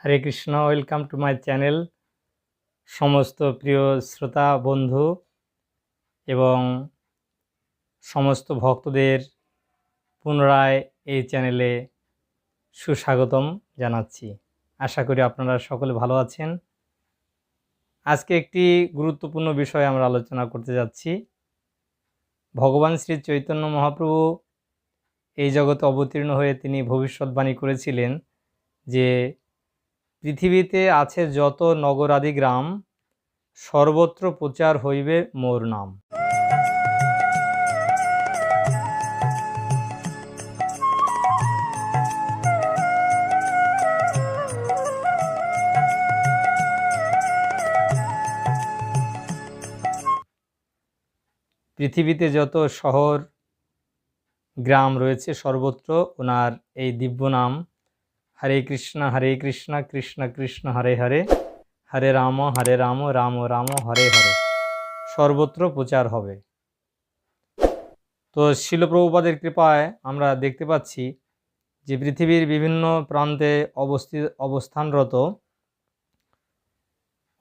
Hare Krishna welcome to my channel সমস্ত প্রিয় শ্রোতা, বন্ধু এবং সমস্ত ভক্তদের পুনরায় এই চ্যানেলে সুস্বাগতম জানাচ্ছি। আশা করি আপনারা সকলে ভালো আছেন। আজকে একটি গুরুত্বপূর্ণ বিষয় আমরা আলোচনা করতে যাচ্ছি। ভগবান শ্রী চৈতন্য মহাপ্রভু এই জগতে অবতীর্ণ হয়ে তিনি ভবিষ্যৎবাণী করেছিলেন যে পৃথিবীতে আছে যত নগরাদি গ্রাম, সর্বত্র প্রচার হইবে মোর নাম। পৃথিবীতে যত শহর, গ্রাম রয়েছে, সর্বত্র ওনার এই দিব্য নাম হরে কৃষ্ণ হরে কৃষ্ণ কৃষ্ণ কৃষ্ণ, হরে হরে। হরে রাম হরে রাম রাম রাম, হরে হরে। সর্বত্র প্রচার হবে। তো শিলপ্রভুপাদের কৃপায় আমরা দেখতে পাচ্ছি যে পৃথিবীর বিভিন্ন প্রান্তে অবস্থিত অবস্থানরত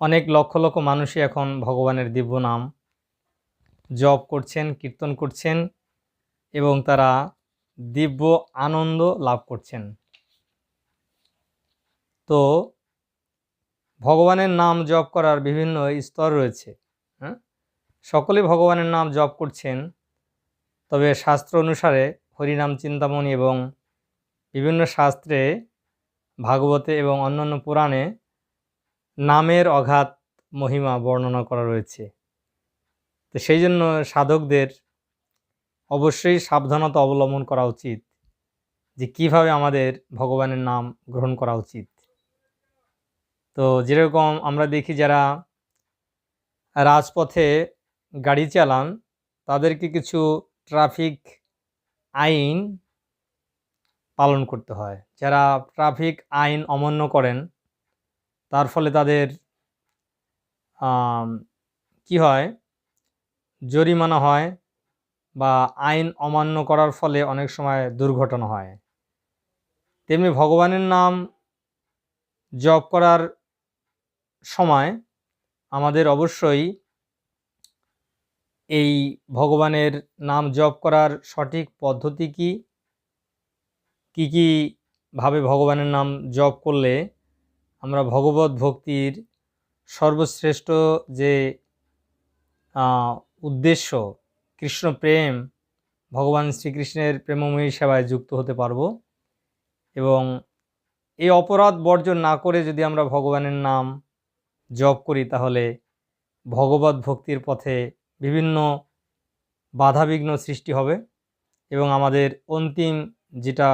অনেক লক্ষ লক্ষ মানুষই এখন ভগবানের দিব্য নাম জপ করছেন, কীর্তন করছেন এবং তারা দিব্য আনন্দ লাভ করছেন। তো ভগবানের নাম জপ করার বিভিন্ন স্তর রয়েছে হ্যাঁ? সকলে ভগবানের নাম জপ করছেন, তবে শাস্ত্র অনুসারে হরিনাম, চিন্তামণি এবং বিভিন্ন শাস্ত্রে ভাগবতে এবং অন্যান্য পুরাণে নামের অঘাত মহিমা বর্ণনা করা রয়েছে। তো সেই জন্য সাধকদের অবশ্যই সাবধানতা অবলম্বন করা উচিত, যে কীভাবে আমাদের ভগবানের নাম গ্রহণ করা উচিত। তো যেরকম আমরা দেখি যারা রাজপথে গাড়ি চালান, তাদেরকে কিছু ট্রাফিক আইন পালন করতে হয়। যারা ট্রাফিক আইন অমান্য করেন, তার ফলে তাদের কি হয়? জরিমানা হয় বা আইন অমান্য করার ফলে অনেক সময় দুর্ঘটনা হয়। তেমনি ভগবানের নাম জপ করার সময় আমাদের অবশ্যই এই ভগবানের নাম জপ করার সঠিক পদ্ধতি কি? কি কি ভাবে ভগবানের নাম জপ করলে আমরা ভগবত ভক্তির সর্বশ্রেষ্ঠ যে উদ্দেশ্য কৃষ্ণ প্রেম, ভগবান শ্রীকৃষ্ণের প্রেমময়ী সেবায় যুক্ত হতে পারব এবং এই অপরাধ বর্জন না করে যদি আমরা ভগবানের নাম জপ করি তাহলে ভগবত ভক্তির পথে বিভিন্ন বাধাবিঘ্ন সৃষ্টি হবে এবং আমাদের অন্তিম যেটা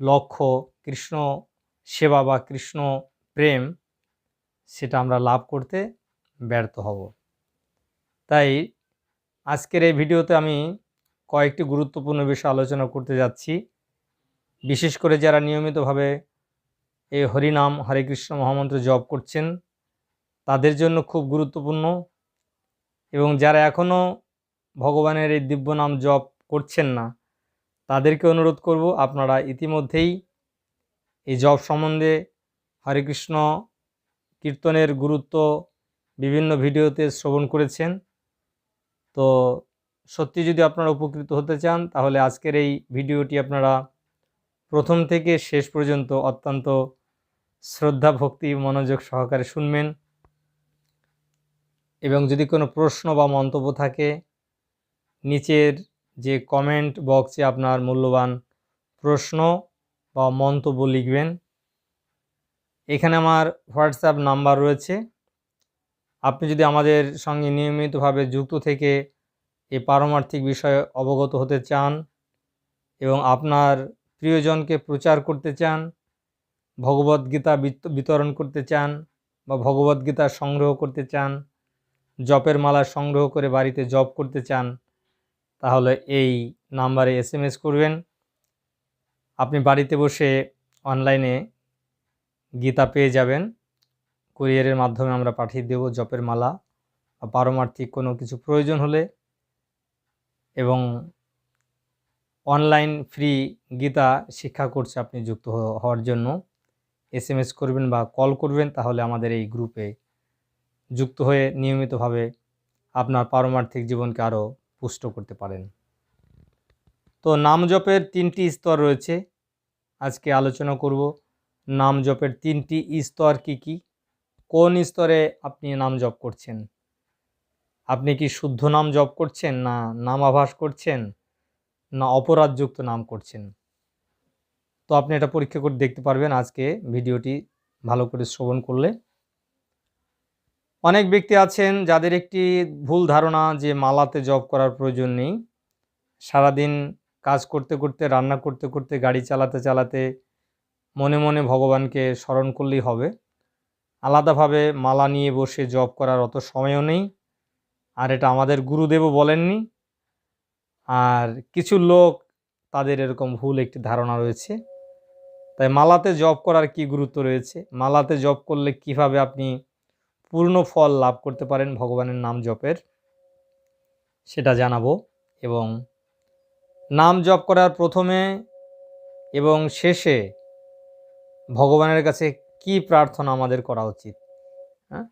লক্ষ্য কৃষ্ণ সেবা বা কৃষ্ণ প্রেম, সেটা আমরা লাভ করতে ব্যর্থ হব। তাই আজকের এই ভিডিওতে আমি কয়েকটি গুরুত্বপূর্ণ বিষয় আলোচনা করতে যাচ্ছি। বিশেষ করে যারা নিয়মিতভাবে এই হরিনাম, হরে কৃষ্ণ মহামন্ত্র জপ করছেন তাদের জন্য খুব গুরুত্বপূর্ণ। এবং যারা এখনও ভগবানের এই দিব্য নাম জপ করছেন না, তাদেরকে অনুরোধ করব আপনারা ইতিমধ্যেই এই জপ সম্বন্ধে হরে কৃষ্ণ কীর্তনের গুরুত্ব বিভিন্ন ভিডিওতে শ্রবণ করেছেন। তো সত্যি যদি আপনারা উপকৃত হতে চান, তাহলে আজকের এই ভিডিওটি আপনারা প্রথম থেকে শেষ পর্যন্ত অত্যন্ত শ্রদ্ধা ভক্তি মনোযোগ সহকারে শুনবেন। এবং যদি কোনো প্রশ্ন বা মন্তব্য থাকে, নিচের যে কমেন্ট বক্সে আপনার মূল্যবান প্রশ্ন বা মন্তব্য লিখবেন। এখানে আমার হোয়াটসঅ্যাপ নাম্বার রয়েছে। আপনি যদি আমাদের সঙ্গে নিয়মিতভাবে যুক্ত থেকে এই পারমার্থিক বিষয়ে অবগত হতে চান এবং আপনার প্রিয়জনকে প্রচার করতে চান, ভগবদ্গীতা বিতরণ করতে চান বা ভগবদ্গীতা সংগ্রহ করতে চান জপের মালা সংগ্রহ করে বাড়িতে জপ করতে চান, তাহলে এই নাম্বারে এস এম এস করবেন। আপনি বাড়িতে বসে অনলাইনে গীতা পেয়ে যাবেন। কুরিয়ারের মাধ্যমে আমরা পাঠিয়ে দেব জপের মালা বা পারমার্থিক কোনো কিছু প্রয়োজন হলে। এবং অনলাইন ফ্রি গীতা শিক্ষা করছে আপনি যুক্ত হওয়ার জন্য এস করবেন বা কল করবেন, তাহলে আমাদের এই গ্রুপে যুক্ত হয়ে নিয়মিতভাবে আপনার পারমার্থিক জীবনকে আরও পুষ্ট করতে পারেন। তো নাম জপের তিনটি স্তর রয়েছে। আজকে আলোচনা করব নাম জপের তিনটি স্তর কি কি? কোন স্তরে আপনি নাম জপ করছেন? আপনি কি শুদ্ধ নাম জপ করছেন না নাম আভাস করছেন না অপরাধযুক্ত নাম করছেন? তো আপনি এটা পরীক্ষা করে দেখতে পারবেন আজকে ভিডিওটি ভালো করে শ্রবণ করলে। অনেক ব্যক্তি আছেন যাদের একটি ভুল ধারণা যে মালাতে জব করার প্রয়োজন নেই। সারাদিন কাজ করতে করতে, রান্না করতে করতে, গাড়ি চালাতে চালাতে মনে মনে ভগবানকে স্মরণ করলেই হবে। আলাদাভাবে মালা নিয়ে বসে জব করার অত সময়ও নেই। আর এটা আমাদের গুরুদেবও বলেননি। আর কিছু লোক তাদের এরকম ভুল একটি ধারণা রয়েছে। তাই মালাতে জব করার কি গুরুত্ব রয়েছে? মালাতে জব করলে কীভাবে আপনি পূর্ণ ফল লাভ করতে পারেন ভগবানের নাম জপের। সেটা জানাব এবং নাম জপ করার প্রথমে এবং শেষে ভগবানের কাছে কি প্রার্থনা আমাদের করা উচিত? হ্যাঁ?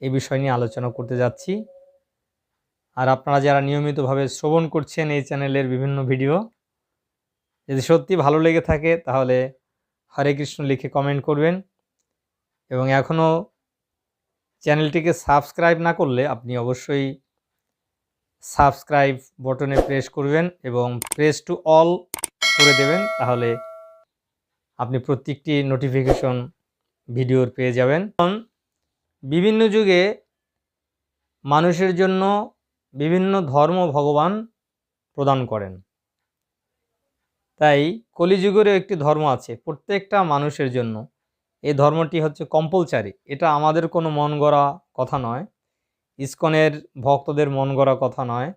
এই বিষয় নিয়ে আলোচনা করতে যাচ্ছি। আর আপনারা যারা নিয়মিতভাবে শ্রবণ করছেন এই চ্যানেলের বিভিন্ন ভিডিও, যদি সত্যি ভালো লেগে থাকে তাহলে হরে কৃষ্ণ লিখে কমেন্ট করবেন। এবং এখনও চ্যানেলটিকে সাবস্ক্রাইব না করলে আপনি অবশ্যই সাবস্ক্রাইব বটনে প্রেস করবেন এবং প্রেস টু অল করে দেবেন, তাহলে আপনি প্রত্যেকটি নোটিফিকেশন ভিডিওর পেয়ে যাবেন। বিভিন্ন যুগে মানুষের জন্য বিভিন্ন ধর্ম ভগবান প্রদান করেন। তাই কলিযুগেরও একটি ধর্ম আছে, প্রত্যেকটা মানুষের জন্য। এই ধর্মটি হচ্ছে কম্পালসারি এটা আমাদের কোনো মন গড়া কথা নয়। ইস্কনের ভক্তদের মন গড়া কথা নয়।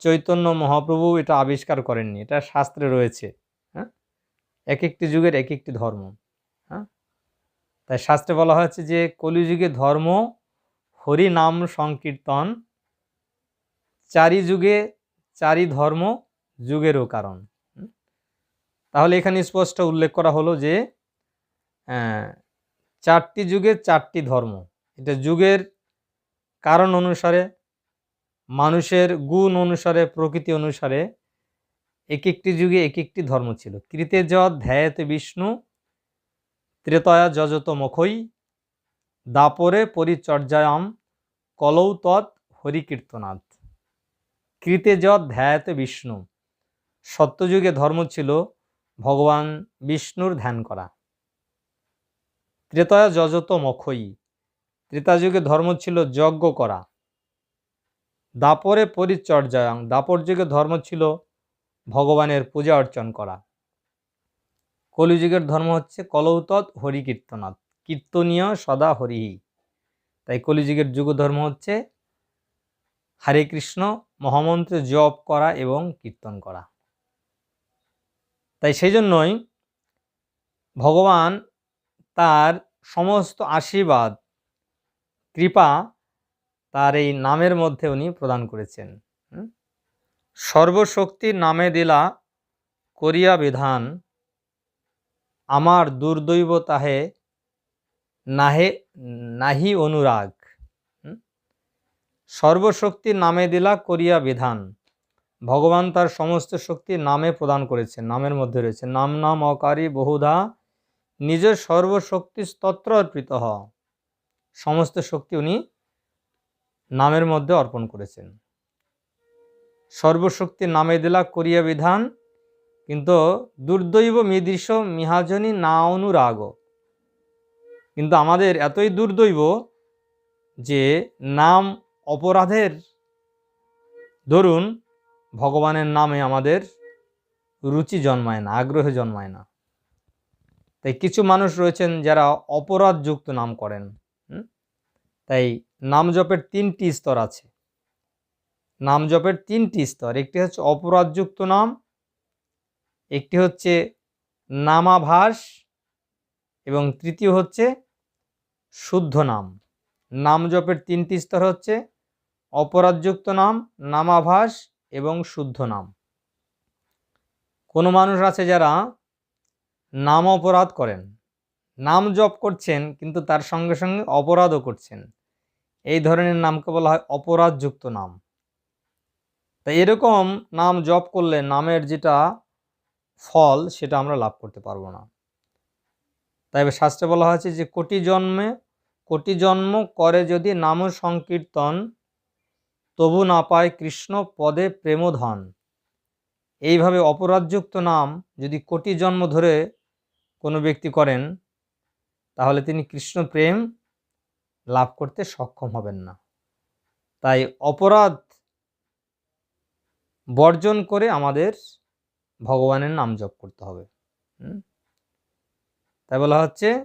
চৈতন্য মহাপ্রভু এটা আবিষ্কার করেননি। এটা শাস্ত্রে রয়েছে। হ্যাঁ? এক একটি যুগের এক একটি ধর্ম। হ্যাঁ? তাই শাস্ত্রে বলা হয়েছে যে, কলিযুগে ধর্ম, হরি নাম সংকীর্তন চারি যুগে চারি ধর্ম, যুগেরও কারণ। তাহলে এখানে স্পষ্ট উল্লেখ করা হলো যে চারটি যুগে চারটি ধর্ম। এটা যুগের কারণ অনুসারে, মানুষের গুণ অনুসারে, প্রকৃতি অনুসারে এক একটি যুগে এক একটি ধর্ম ছিল। কৃতে যৎ ধ্যায়তে বিষ্ণু, ত্রেতয়া যজত মুখই দাপরে পরিচর্যায়াম, কলৌ তৎ হরিকীর্তনাথ কৃতে যৎ ধ্যায়তে বিষ্ণু। সত্যযুগে ধর্ম ছিল ভগবান বিষ্ণুর ধ্যান করা। ত্রেতয়া যজত মখই ত্রেতাযুগে ধর্ম ছিল যজ্ঞ করা। দাপরে পরিচর্যায়ং দাপর যুগে ধর্ম ছিল ভগবানের পূজা অর্চন করা। কলিযুগের ধর্ম হচ্ছে কলৌতৎ হরি কীর্তনাথ কীর্তনীয় সদা হরিহি। তাই কলিযুগের যুগ ধর্ম হচ্ছে হরে কৃষ্ণ, মহামন্ত্রে জপ করা এবং কীর্তন করা। তাই সেই জন্যই ভগবান তার সমস্ত আশীর্বাদ, কৃপা তার এই নামের মধ্যে উনি প্রদান করেছেন। সর্বশক্তির নামে দিলা করিয়া বিধান, আমার দুর্দৈব তাহে নাহে, নাহি অনুরাগ। সর্বশক্তির নামে দিলা করিয়া বিধান, ভগবান তার সমস্ত শক্তি নামে প্রদান করেছেন, নামের মধ্যে রয়েছে, নাম নাম অকারী বহুধা নিজের সর্বশক্তি স্তত্র অর্পিত হ সমস্ত শক্তি উনি নামের মধ্যে অর্পণ করেছেন। সর্বশক্তি নামে দিলা করিয়া বিধান, কিন্তু দুর্দৈব মিদৃশ মিহাজনী না অনুরাগ কিন্তু আমাদের এতই দুর্দৈব যে নাম অপরাধের, ধরুন, ভগবানের নামে আমাদের রুচি জন্মায় না, আগ্রহ জন্মায় না। তাই কিছু মানুষ রয়েছেন যারা অপরাধযুক্ত নাম করেন তাই নাম জপের তিনটি স্তর আছে। নাম জপের তিনটি স্তর, একটি হচ্ছে অপরাধযুক্ত নাম, একটি হচ্ছে নামাভাস, এবং তৃতীয় হচ্ছে শুদ্ধ নাম। নাম জপের তিনটি স্তর হচ্ছে অপরাধযুক্ত নাম, নামাভাস এবং শুদ্ধ নাম। কোনো মানুষ আছে যারা নাম অপরাধ করেন। নাম জপ করছেন, কিন্তু তার সঙ্গে সঙ্গে অপরাধও করছেন। এই ধরনের নামকে বলা হয় অপরাধযুক্ত নাম। তাই এরকম নাম জপ করলে নামের যেটা ফল, সেটা আমরা লাভ করতে পারব না। তাই শাস্ত্রে বলা হয়েছে যে, কোটি জন্মে, কোটি জন্ম করে যদি নাম সংকীর্তন, তবু না পায় কৃষ্ণ পদে প্রেমধন। এইভাবে অপরাধযুক্ত নাম যদি কোটি জন্ম ধরে কোনো ব্যক্তি করেন, তাহলে তিনি কৃষ্ণ প্রেম লাভ করতে সক্ষম হবেন না। তাই অপরাধ বর্জন করে আমাদের ভগবানের নাম জপ করতে হবে? তাই বলা হচ্ছে,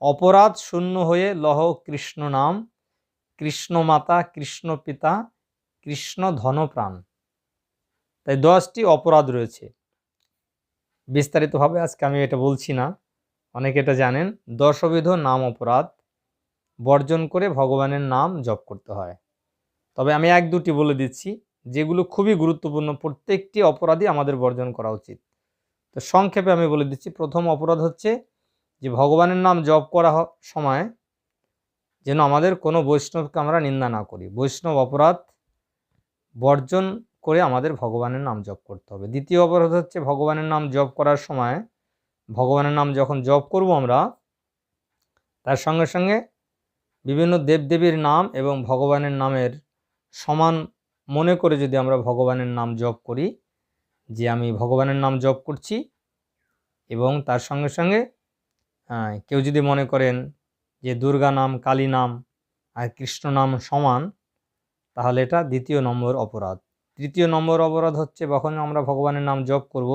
অপরাধ শূন্য হয়ে লহ কৃষ্ণ নাম, কৃষ্ণ মাতা, কৃষ্ণ পিতা, কৃষ্ণ ধনপ্রাণ। তাই দশটি অপরাধ রয়েছে। বিস্তারিতভাবে আজকে আমি এটা বলছি না। অনেকে এটা জানেন, দশবিধ নাম অপরাধ, বর্জন করে ভগবানের নাম জপ করতে হয়। তবে আমি এক দুটি বলে দিচ্ছি, যেগুলো খুবই গুরুত্বপূর্ণ, প্রত্যেকটি অপরাধই আমাদের বর্জন করা উচিত। তো সংক্ষেপে আমি বলে দিচ্ছি, প্রথম অপরাধ হচ্ছে যে ভগবানের নাম জপ করা সময় যেন আমাদের কোনো বৈষ্ণবকে আমরা নিন্দা না করি। বৈষ্ণব অপরাধ, বর্জন করে আমাদের ভগবানের নাম জপ করতে হবে। দ্বিতীয় অপরাধ হচ্ছে ভগবানের নাম জপ করার সময় ভগবানের নাম যখন জপ করব আমরা, তার সঙ্গে সঙ্গে বিভিন্ন দেবদেবীর নাম এবং ভগবানের নামের সমান মনে করে যদি আমরা ভগবানের নাম জপ করি, যে আমি ভগবানের নাম জপ করছি এবং তার সঙ্গে সঙ্গে কেউ যদি মনে করেন যে দুর্গা নাম, কালী নাম আর কৃষ্ণ নাম সমান, তাহলে এটা দ্বিতীয় নম্বর অপরাধ। তৃতীয় নম্বর অপরাধ হচ্ছে, যখন আমরা ভগবানের নাম জপ করব,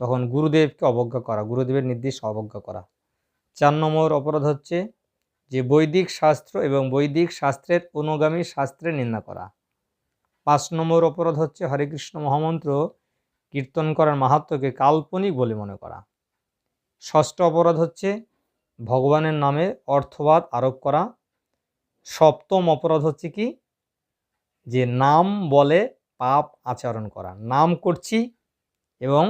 তখন গুরুদেবকে অবজ্ঞা করা, গুরুদেবের নির্দেশ অবজ্ঞা করা। চার নম্বর অপরাধ হচ্ছে, যে বৈদিক শাস্ত্র এবং বৈদিক শাস্ত্রের অনুগামী শাস্ত্রের নিন্দা করা। পাঁচ নম্বর অপরাধ হচ্ছে, হরে কৃষ্ণ মহামন্ত্র কীর্তন করার মাহাত্ম্যকে কাল্পনিক বলে মনে করা। ষষ্ঠ অপরাধ হচ্ছে, ভগবানের নামে অর্থবাদ আরোপ করা। সপ্তম অপরাধ হচ্ছে কি, যে নাম বলে পাপ আচরণ করা। নাম করছি এবং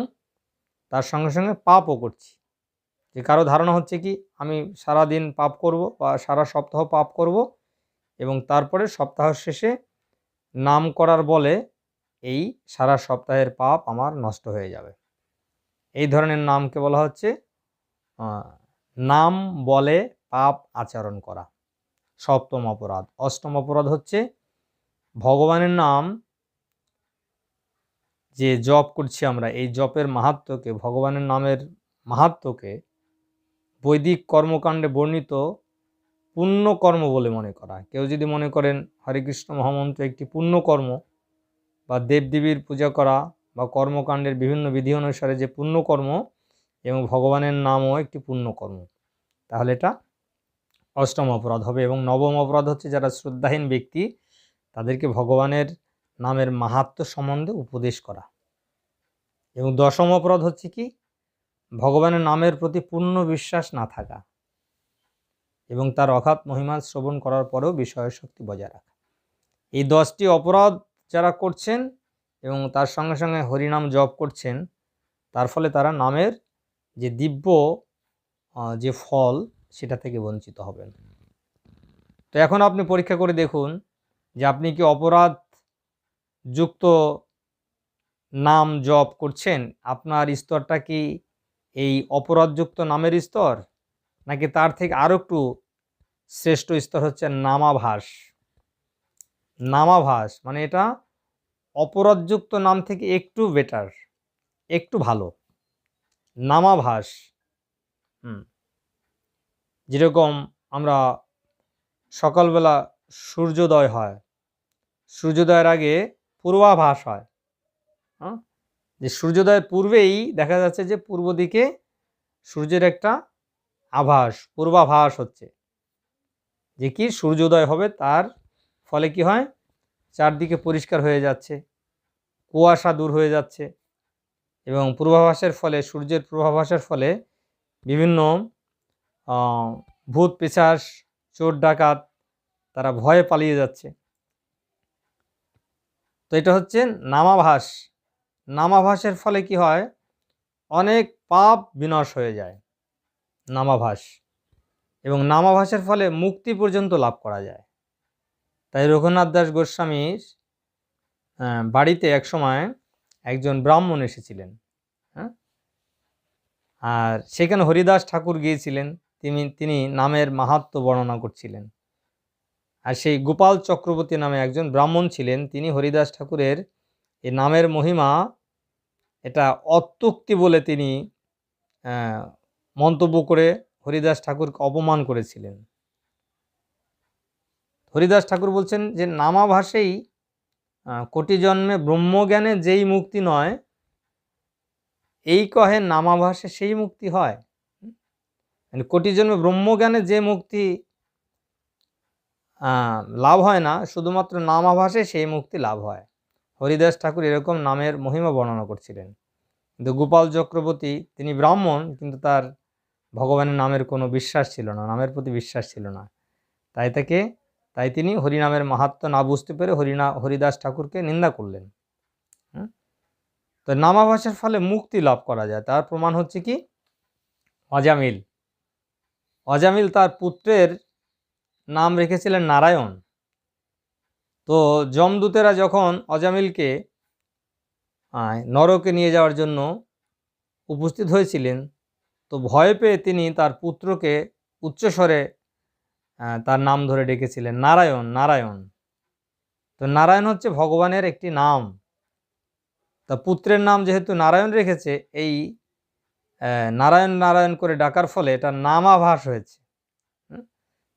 তার সঙ্গে সঙ্গে পাপও করছি। যে কারও ধারণা হচ্ছে কি, আমি সারা দিন পাপ করব বা সারা সপ্তাহ পাপ করব এবং তারপরে সপ্তাহ শেষে নাম করার বলে এই সারা সপ্তাহের পাপ আমার নষ্ট হয়ে যাবে। এই ধরনের নামকে বলা হচ্ছে নাম বলে পাপ আচরণ করা। সপ্তম অপরাধ। অষ্টম অপরাধ হচ্ছে ভগবানের নাম যে জপ করছি আমরা, এই জপের মাহাত্ম্যকে, ভগবানের নামের মাহাত্মকে বৈদিক কর্মকাণ্ডে বর্ণিত পুণ্যকর্ম বলে মনে করা কেউ যদি মনে করেন হরে কৃষ্ণ মহামন্ত্র একটি পুণ্যকর্ম বা দেবদেবীর পূজা করা বা কর্মকাণ্ডের বিভিন্ন বিধি অনুসারে যে পুণ্যকর্ম এবং ভগবানের নামও একটি পুণ্যকর্ম, তাহলে এটা অষ্টম অপরাধ হবে এবং নবম অপরাধ হচ্ছে যারা শ্রদ্ধাহীন ব্যক্তি, তাদেরকে ভগবানের নামের মাহাত্ম্য সম্বন্ধে উপদেশ করা। এবং দশম অপরাধ হচ্ছে কি? ভগবানের নামের প্রতি পূর্ণ বিশ্বাস না থাকা এবং তার অগাধ মহিমা শ্রবণ করার পরেও বিষয় শক্তি বজায় রাখা। এই দশটি অপরাধ যারা করছেন এবং তার সঙ্গে সঙ্গে হরিনাম জপ করছেন, তার ফলে তারা নামের যে দিব্য যে ফল, সেটা থেকে বঞ্চিত হবেন। তো এখন আপনি পরীক্ষা করে দেখুন যে আপনি কি অপরাধ যুক্ত নাম জপ করছেন, আপনার স্তরটা কি এই অপরাধযুক্ত নামের স্তর? নাকি তার থেকে আরও একটু শ্রেষ্ঠ স্তর হচ্ছে নামাভাস? নামাভাস মানে এটা অপরাধযুক্ত নাম থেকে একটু বেটার একটু ভালো। নামাভাস, হুম, যেরকম আমরা সকালবেলা সূর্যোদয় হয়। সূর্যোদয়ের আগে পূর্বাভাস হয়। হ্যাঁ। যে সূর্যোদয়ের পূর্বেই দেখা যাচ্ছে যে পূর্ব দিকে সূর্যের একটা আভাস পূর্বাভাস হচ্ছে। যে কি সূর্যোদয় হবে তার ফলে কি হয়? চারদিকে পরিষ্কার হয়ে যাচ্ছে কুয়াশা দূর হয়ে যাচ্ছে এবং পূর্বাভাসের ফলে সূর্যের পূর্বাভাসের ফলে বিভিন্ন ভূত পিশাচ চোর ডাকাত তারা ভয়ে পালিয়ে যাচ্ছে। তো এটা হচ্ছে নামাভাস। নামাভাসের ফলে কি হয়? অনেক পাপ বিনাশ হয়ে যায় নামাভাস। এবং নামাভাসের ফলে মুক্তি পর্যন্ত লাভ করা যায়। তাই রঘুনাথ দাস গোস্বামীর বাড়িতে একসময় একজন ব্রাহ্মণ এসেছিলেন হ্যাঁ আর সেখানে হরিদাস ঠাকুর গিয়েছিলেন। তিনি তিনি নামের মাহাত্ম বর্ণনা করছিলেন। আর সেই গোপাল চক্রবর্তী নামে একজন ব্রাহ্মণ ছিলেন তিনি হরিদাস ঠাকুরের এই নামের মহিমা এটা অত্যুক্তি বলে তিনি মন্তব্য করে হরিদাস ঠাকুরকে অপমান করেছিলেন। হরিদাস ঠাকুর বলছেন যে নামাভাসেই আহ, কোটি জন্মে ব্রহ্মজ্ঞানে যেই মুক্তি নয় এই কহে নামাভাসে সেই মুক্তি হয়। মানে কোটি জন্মে ব্রহ্মজ্ঞানে যে মুক্তি লাভ হয় না। শুধুমাত্র নাম নামাভাসে সেই মুক্তি লাভ হয়। হরিদাস ঠাকুর এরকম নামের মহিমা বর্ণনা করছিলেন। কিন্তু গোপাল চক্রবর্তী, তিনি ব্রাহ্মণ, কিন্তু তার ভগবানের নামের কোনো বিশ্বাস ছিল না, নামের প্রতি বিশ্বাস ছিল না। তাই তাকে, তাই তিনি হরিনামের মাহাত্ম না বুঝতে পেরে হরিনা, হরিদাস ঠাকুরকে নিন্দা করলেন। তো নামাভাসের ফলে মুক্তি লাভ করা যায়। তার প্রমাণ হচ্ছে কি? অজামিল। অজামিল তার পুত্রের নাম রেখেছিলেন নারায়ণ। তো যমদূতেরা যখন অজামিলকে নরকে নিয়ে যাওয়ার জন্য উপস্থিত হয়েছিলেন, তো ভয় পেয়ে তিনি তার পুত্রকে উচ্চস্বরে তার নাম ধরে ডেকেছিলেন, নারায়ণ নারায়ণ। তো নারায়ণ হচ্ছে ভগবানের একটি নাম। তা পুত্রের নাম যেহেতু নারায়ণ রেখেছে, এই নারায়ণ নারায়ণ করে ডাকার ফলে এটা নামাভাস হয়েছে?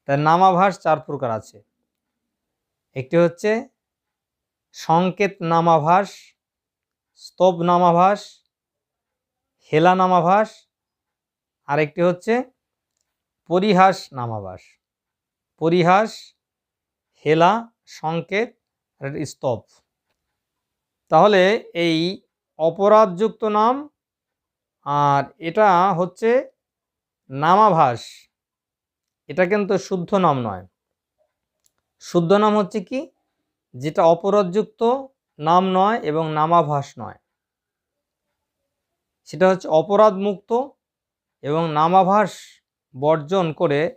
তার নামাভাস চার প্রকার আছে। একটি হচ্ছে সংকেত নামাভাস, স্তব নামাভাস, হেলা নামাভাস, আরেকটি হচ্ছে পরিহাস নামাভাস। পরিহাস, হেলা, সংকেত স্তব। তাহলে এই অপরাধযুক্ত নাম আর এটা হচ্ছে নামাভাস। এটা কিন্তু শুদ্ধ নাম নয়। শুদ্ধ নাম হচ্ছে কি? যেটা অপরাধযুক্ত নাম নয় এবং নামাভাস নয়। সেটা হচ্ছে অপরাধ মুক্ত এবং নামাভাস বর্জন করে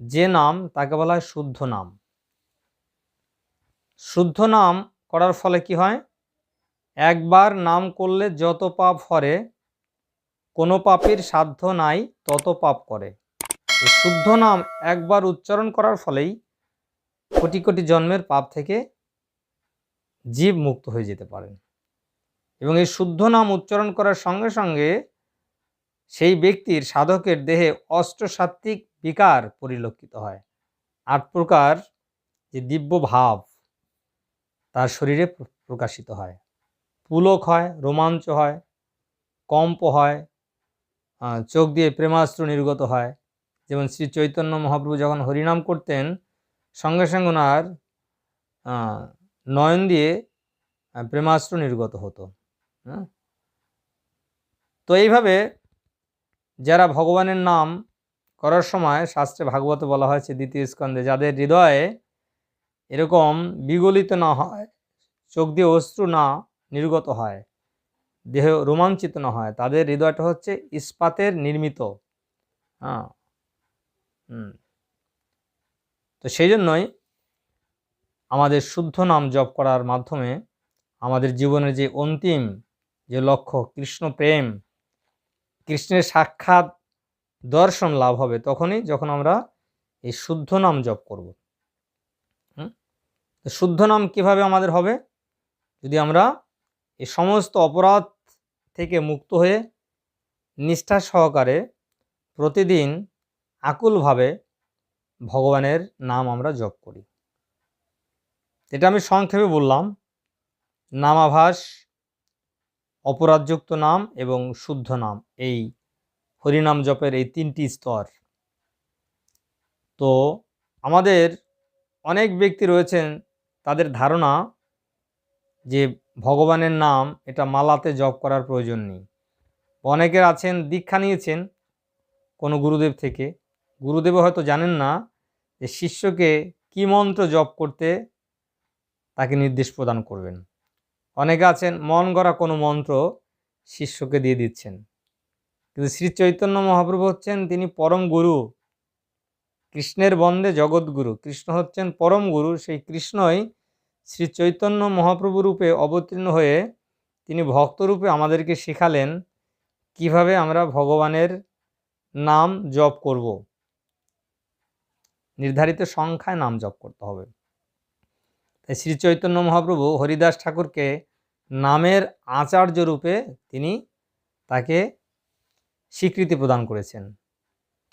যে নাম, তাকে বলা হয় শুদ্ধ নাম। শুদ্ধ নাম করার ফলে কি হয়? একবার নাম করলে যত পাপ হরে, কোনো পাপের সাধ্য নাই, তত পাপ করে। শুদ্ধ নাম একবার উচ্চারণ করার ফলেই কোটি কোটি জন্মের পাপ থেকে জীব মুক্ত হয়ে যেতে পারেন। এবং এই শুদ্ধ নাম উচ্চারণ করার সঙ্গে সঙ্গে সেই ব্যক্তির সাধকের দেহে অষ্টসাত্ত্বিক বিকার পরিলক্ষিত হয়। আট প্রকার যে দিব্য ভাব তার শরীরে প্রকাশিত হয়। পুলক হয়, রোমাঞ্চ হয়, কম্প হয় চোখ দিয়ে প্রেমাস্ত্র নির্গত হয়। যেমন শ্রী চৈতন্য মহাপ্রভু যখন হরিনাম করতেন, সঙ্গে সঙ্গে ওনার নয়ন দিয়ে প্রেমাস্ত্র নির্গত হতো। হ্যাঁ? তো এইভাবে যারা ভগবানের নাম করার সময় শাস্ত্রে ভাগবত বলা হয়েছে দ্বিতীয় স্কন্ধে, যাদের হৃদয়ে এরকম বিগলিত না হয়, চোখ দিয়ে অশ্রু না নির্গত হয়, দেহ রোমাঞ্চিত না হয়, তাদের হৃদয়টা হচ্ছে ইস্পাতের নির্মিত। হ্যাঁ? তো সেই জন্যই আমাদের শুদ্ধ নাম জপ করার মাধ্যমে আমাদের জীবনের যে অন্তিম যে লক্ষ্য কৃষ্ণ প্রেম, কৃষ্ণের সাক্ষাৎ দর্শন লাভ হবে তখনই যখন আমরা এই শুদ্ধ নাম জপ করব। শুদ্ধ নাম কীভাবে আমাদের হবে? যদি আমরা এই সমস্ত অপরাধ থেকে মুক্ত হয়ে নিষ্ঠা সহকারে প্রতিদিন আকুলভাবে ভগবানের নাম আমরা জপ করি। এটা আমি সংক্ষেপে বললাম, নামাভাস, অপরাধযুক্ত নাম এবং শুদ্ধ নাম, এই হরিনাম জপের এই তিনটি স্তর। তো আমাদের অনেক ব্যক্তি রয়েছেন, তাদের ধারণা যে ভগবানের নাম, এটা মালাতে জপ করার প্রয়োজন নেই। অনেকের আছেন, দীক্ষা নিয়েছেন কোনো গুরুদেব থেকে গুরুদেব হয়তো জানেন না যে শিষ্যকে কী মন্ত্র জপ করতে তাকে নির্দেশ প্রদান করবেন। অনেকে আছেন, মন গড়া কোনো মন্ত্র শিষ্যকে দিয়ে দিচ্ছেন। কিন্তু শ্রী চৈতন্য মহাপ্রভু হচ্ছেন, তিনি পরম গুরু। কৃষ্ণের বন্দে জগৎগুরু কৃষ্ণ হচ্ছেন পরম গুরু। সেই কৃষ্ণই শ্রী চৈতন্য মহাপ্রভু রূপে অবতীর্ণ হয়ে তিনি ভক্তরূপে আমাদেরকে শেখালেন কীভাবে আমরা ভগবানের নাম জপ করব। নির্ধারিত সংখ্যায় নাম জপ করতে হবে। তাই শ্রী চৈতন্য মহাপ্রভু হরিদাস ঠাকুরকে নামের আচার্য রূপে তিনি তাকে স্বীকৃতি প্রদান করেছেন।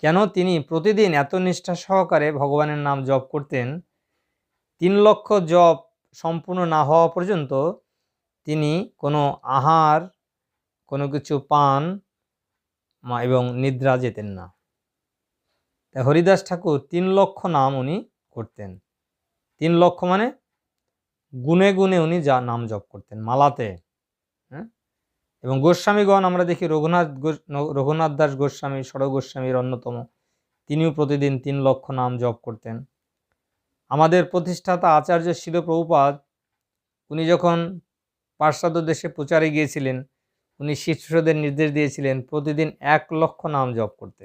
কেন তিনি প্রতিদিন এত নিষ্ঠা সহকারে ভগবানের নাম জপ করতেন? তিন লক্ষ জপ সম্পূর্ণ না হওয়া পর্যন্ত তিনি কোনো আহার, কোনো কিছু পান এবং নিদ্রা যেতেন না। তাই হরিদাস ঠাকুর তিন লক্ষ নাম উনি করতেন। তিন লক্ষ মানে গুনে গুনে উনি যা নাম জপ করতেন মালাতে। হ্যাঁ? এবং গোস্বামীগণ আমরা দেখি রঘুনাথ রঘুনাথ দাস গোস্বামী ষড় গোস্বামীর অন্যতম। তিনিও প্রতিদিন তিন লক্ষ নাম জপ করতেন। আমাদের প্রতিষ্ঠাতা আচার্য শিল প্রভুপাদ, উনি যখন পাশ্চাত্য দেশে প্রচারে গিয়েছিলেন, উনি শিষ্যদের নির্দেশ দিয়েছিলেন প্রতিদিন এক লক্ষ নাম জপ করতে।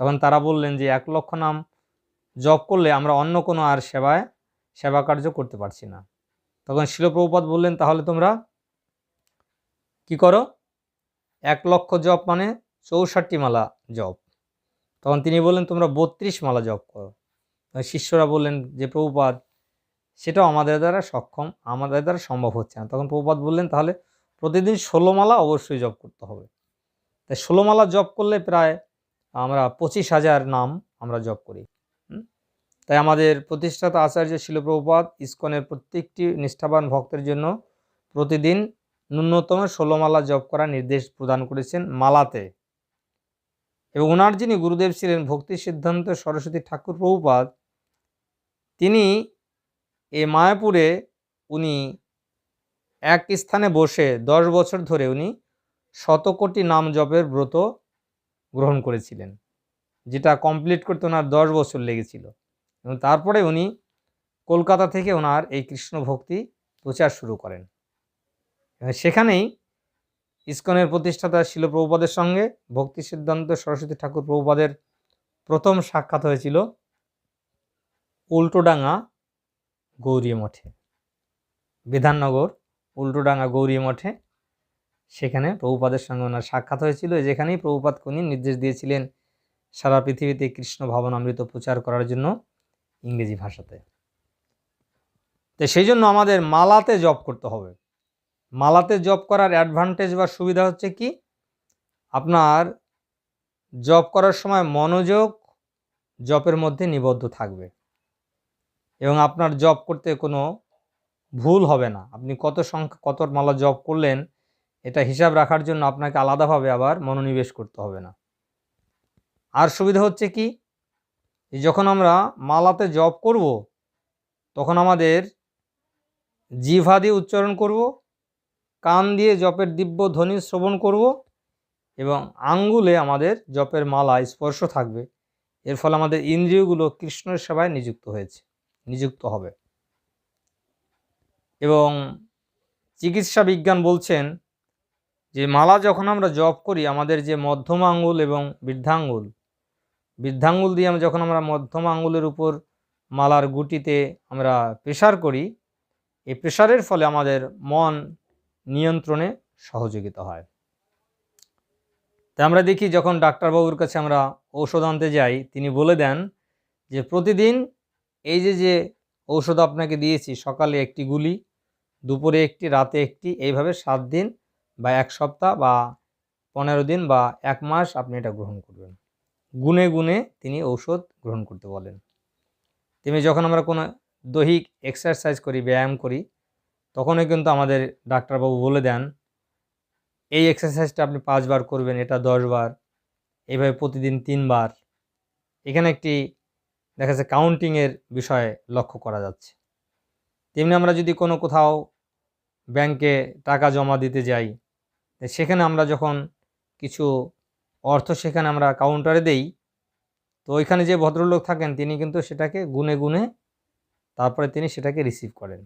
তখন তারা বললেন যে, এক লক্ষ নাম জপ করলে আমরা অন্য কোনো আর সেবায়, সেবা কার্য করতে পারছি না। তখন শিলপ্রভুপাদ বললেন, তাহলে তোমরা কি করো? এক লক্ষ জপ মানে চৌষট্টি মালা জপ। তখন তিনি বললেন, তোমরা বত্রিশ মালা জপ করো। শিষ্যরা বললেন যে, প্রভুপাদ, সেটাও আমাদের দ্বারা সক্ষম, আমাদের দ্বারা সম্ভব হচ্ছে না। তখন প্রভুপাদ বললেন, তাহলে প্রতিদিন ষোলো মালা অবশ্যই জপ করতে হবে। তাই ষোলো মালা জপ করলে প্রায় আমরা পঁচিশ হাজার নাম আমরা জপ করি। তাই আমাদের প্রতিষ্ঠাতা আচার্য শিলপ্রভুপাদ ইস্কনের প্রত্যেকটি নিষ্ঠাবান ভক্তের জন্য প্রতিদিন ন্যূনতম ষোলো মালা জপ করার নির্দেশ প্রদান করেছেন মালাতে। এবং ওনার যিনি গুরুদেব ছিলেন ভক্তি সিদ্ধান্ত সরস্বতী ঠাকুর প্রভুপাদ, তিনি এই মায়াপুরে উনি এক স্থানে বসে দশ বছর ধরে উনি শতকোটি নাম জপের ব্রত গ্রহণ করেছিলেন। যেটা কমপ্লিট করতে ওনার দশ বছর লেগেছিল। এবং তারপরে উনি কলকাতা থেকে ওনার এই কৃষ্ণ ভক্তি প্রচার শুরু করেন। সেখানেই ইস্কনের প্রতিষ্ঠাতা শিল প্রভুপাদের সঙ্গে ভক্তি সিদ্ধান্ত সরস্বতী ঠাকুর প্রভুপাদের প্রথম সাক্ষাৎ হয়েছিল উল্টোডাঙ্গা গৌরী মঠে। বিধাননগর উল্টোডাঙ্গা গৌরী মঠে সেখানে প্রভুপাদের সঙ্গে ওনার সাক্ষাৎ হয়েছিল যেখানেই প্রভুপাদ উনি নির্দেশ দিয়েছিলেন সারা পৃথিবীতে কৃষ্ণ ভাবনামৃত প্রচার করার জন্য ইংরেজি ভাষাতে। তো সেই জন্য আমাদের মালাতে জব করতে হবে। মালাতে জব করার অ্যাডভান্টেজ বা সুবিধা হচ্ছে কি? আপনার জব করার সময় মনোযোগ জপের মধ্যে নিবদ্ধ থাকবে এবং আপনার জব করতে কোনো ভুল হবে না। আপনি কত সংখ্যা কত মালা জব করলেন এটা হিসাব রাখার জন্য আপনাকে আলাদাভাবে আবার মনোনিবেশ করতে হবে না। আর সুবিধা হচ্ছে কি? যখন আমরা মালাতে জপ করব, তখন আমাদের জিভা দিয়ে উচ্চারণ করব, কান দিয়ে জপের দিব্য ধ্বনি শ্রবণ করব এবং আঙ্গুলে আমাদের জপের মালা স্পর্শ থাকবে। এর ফলে আমাদের ইন্দ্রিয়গুলো কৃষ্ণের সেবায় নিযুক্ত হয়েছে, নিযুক্ত হবে। এবং চিকিৎসা বিজ্ঞান বলছেন যে মালা যখন আমরা জপ করি, আমাদের যে মধ্যম আঙ্গুল এবং বৃদ্ধাঙ্গুল বৃদ্ধাঙ্গুল দিয়ে আমরা যখন আমরা মধ্যম আঙ্গুলের উপর মালার গুটিতে আমরা প্রেশার করি, এই প্রেশারের ফলে আমাদের মন নিয়ন্ত্রণে সহযোগিতা হয়। তাই আমরা দেখি যখন ডাক্তারবাবুর কাছে আমরা ঔষধ আনতে যাই, তিনি বলে দেন যে, প্রতিদিন এই যে যে ঔষধ আপনাকে দিয়েছি, সকালে একটি গুলি, দুপুরে একটি, রাতে একটি, এইভাবে সাত দিন বা এক সপ্তাহ বা পনেরো দিন বা এক মাস আপনি এটা গ্রহণ করবেন। গুনে গুনে তিনি ঔষধ গ্রহণ করতে বলেন। তেমনি যখন আমরা কোনো দৈহিক এক্সারসাইজ করি, ব্যায়াম করি, তখনই কিন্তু আমাদের ডাক্তারবাবু বলে দেন, এই এক্সারসাইজটা আপনি পাঁচবার করবেন, এটা দশবার এইভাবে প্রতিদিন তিনবার এখানে একটি দেখা যাচ্ছে কাউন্টিংয়ের বিষয়ে লক্ষ্য করা যাচ্ছে। তেমনি আমরা যদি কোনো কোথাও ব্যাংকে টাকা জমা দিতে যাই সেখানে আমরা যখন কিছু অর্থ সেখানে আমরা কাউন্টারে দেই, তো ওইখানে যে ভদ্রলোক থাকেন, তিনি কিন্তু সেটাকে গুনে গুনে তারপরে তিনি সেটাকে রিসিভ করেন।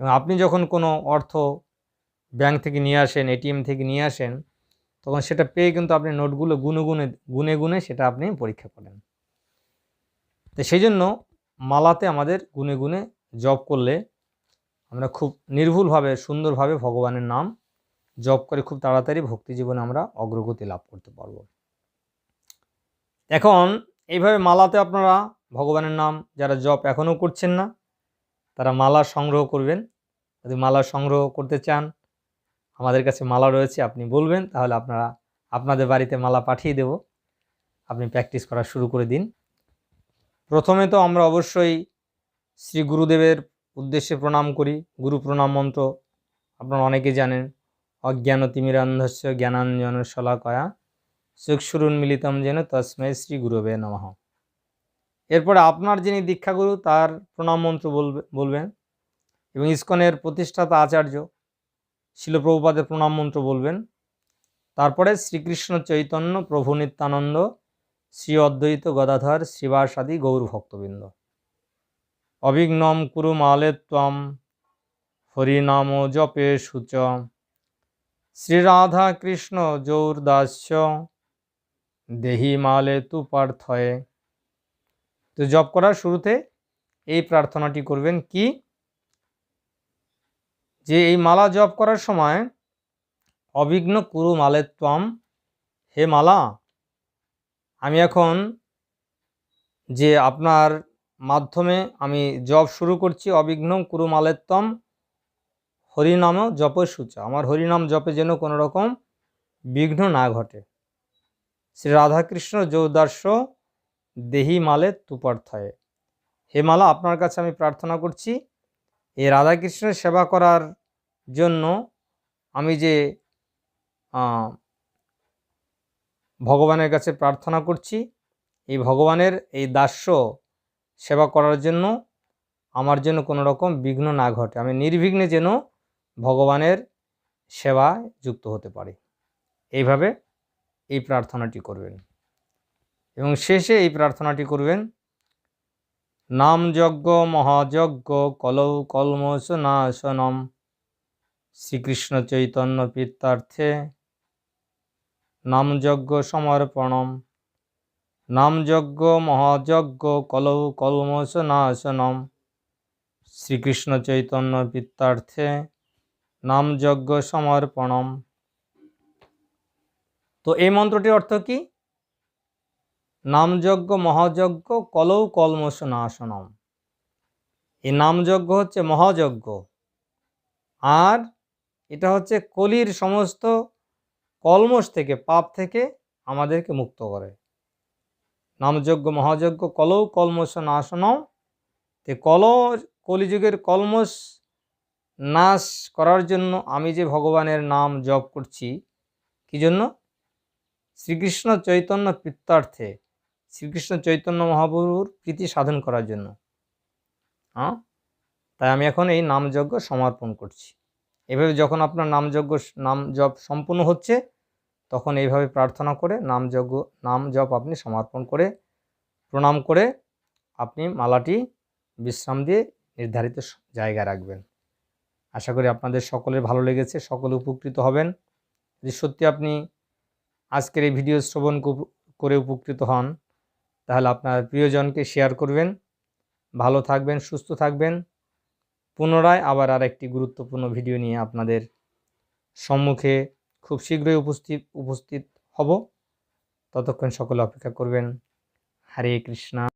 এবং আপনি যখন কোনো অর্থ ব্যাংক থেকে নিয়ে আসেন এটিএম থেকে নিয়ে আসেন, তখন সেটা পেয়ে কিন্তু আপনি নোটগুলো গুনে গুনে গুনে গুনে সেটা আপনি পরীক্ষা করেন। তো সেই জন্য মালাতে আমাদের গুনে গুনে জব করলে আমরা খুব নির্ভুলভাবে, সুন্দরভাবে ভগবানের নাম জপ করে খুব তাড়াতাড়ি ভক্তি জীবনে আমরা অগ্রগতি লাভ করতে পারব। এখন এইভাবে মালাতে আপনারা ভগবানের নাম, যারা জপ এখনও করছেন না, তারা মালা সংগ্রহ করবেন। যদি মালা সংগ্রহ করতে চান, আমাদের কাছে মালা রয়েছে, আপনি বলবেন, তাহলে আপনারা আপনাদের বাড়িতে মালা পাঠিয়ে দেব। আপনি প্র্যাকটিস করা শুরু করে দিন। প্রথমে তো আমরা অবশ্যই শ্রী গুরুদেবের উদ্দেশ্যে প্রণাম করি। গুরু প্রণাম মন্ত্র আপনারা অনেকে জানেন। অজ্ঞান তিমিরান্ধস্য জ্ঞানাঞ্জন শলাকয়া চক্ষুরুন মিলিতম যেন তস্মৈ শ্রী গুরুবে নমঃ। এরপরে আপনার যিনি দীক্ষাগুরু, তার প্রণাম মন্ত্র বলবে, বলবেন এবং ইস্কনের প্রতিষ্ঠাতা আচার্য শিলপ্রভুপাদের প্রণাম মন্ত্র বলবেন। তারপরে শ্রীকৃষ্ণ চৈতন্য, প্রভু নিত্যানন্দ, শ্রী অদ্বৈত গদাধর, শ্রীবাসাদি গৌর ভক্তবৃন্দ। অবিঘ্নম কুরু মালে ত্বম, হরিনাম জপে সূচ শ্রীরাধা কৃষ্ণ জৌরদাস্য দেহি মালে তু পার্থয়ে। তো জপ করার শুরুতে এই প্রার্থনাটি করবেন কি? যে এই মালা জপ করার সময় অবিঘ্ন কুরু মালেত্বম হে মালা, আমি এখন যে আপনার মাধ্যমে আমি জপ শুরু করছি অবিঘ্ন কুরু মালেত্তম হরিনাম জপ সূচা আমার হরিনাম জপে যেন কোনো রকম বিঘ্ন না ঘটে। শ্রী রাধাকৃষ্ণ যৌদার্শ দেহি মালে তুপার্থয়ে। হে মালা, আপনার কাছে আমি প্রার্থনা করছি এই রাধাকৃষ্ণের সেবা করার জন্য আমি যে ভগবানের কাছে প্রার্থনা করছি, এই ভগবানের এই দাস্য সেবা করার জন্য আমার জন্য কোনো রকম বিঘ্ন না ঘটে। আমি নির্বিঘ্নে যেন ভগবানের সেবায় যুক্ত হতে পারি। এইভাবে এই প্রার্থনাটি করবেন। এবং শেষে এই প্রার্থনাটি করবেন, নাম যজ্ঞ মহাযজ্ঞ কলৌ কলমস নাশনম শ্রীকৃষ্ণ চৈতন্য পিত্তার্থে নামযজ্ঞ সমর্পণম। নামযজ্ঞ মহাযজ্ঞ কলৌ কলমস নাশনম শ্রীকৃষ্ণ চৈতন্য পিত্তার্থে নামযজ্ঞ সমর্পণম। তো এই মন্ত্রটির অর্থ কি? নামযজ্ঞ মহাযজ্ঞ কলৌ কলমস নাশনম এই নামযজ্ঞ হচ্ছে মহাযজ্ঞ। আর এটা হচ্ছে কলির সমস্ত কলমস থেকে, পাপ থেকে আমাদেরকে মুক্ত করে। নামযজ্ঞ মহাযজ্ঞ কলৌ কলমস নাশনম তে কল কলিযুগের কলমস নাশ করার জন্য আমি যে ভগবানের নাম জপ করছি, কি জন্য? শ্রীকৃষ্ণ চৈতন্য পিত্তার্থে, শ্রীকৃষ্ণ চৈতন্য মহাপ্রভুর প্রীতি সাধন করার জন্য। হ্যাঁ তাই আমি এখন এই নামযজ্ঞ সমর্পণ করছি। এভাবে যখন আপনার নামযজ্ঞ নাম জপ সম্পূর্ণ হচ্ছে, তখন এইভাবে প্রার্থনা করে নামযজ্ঞ, নাম জপ আপনি সমর্পণ করে, প্রণাম করে আপনি মালাটি বিশ্রাম দিয়ে নির্ধারিত জায়গায় রাখবেন। আশা করি আপনাদের সকলের ভালো লেগেছে, সকলে উপকৃত হবেন। যদি সত্যি আপনি আজকের এই ভিডিও শ্রবণ করে উপকৃত হন, তাহলে আপনার প্রিয়জনকে শেয়ার করবেন। ভালো থাকবেন, সুস্থ থাকবেন। পুনরায় আবার আর একটি গুরুত্বপূর্ণ ভিডিও নিয়ে আপনাদের সম্মুখে খুব শীঘ্রই উপস্থিত উপস্থিত হব। ততক্ষণ সকলে অপেক্ষা করবেন। হরে কৃষ্ণা।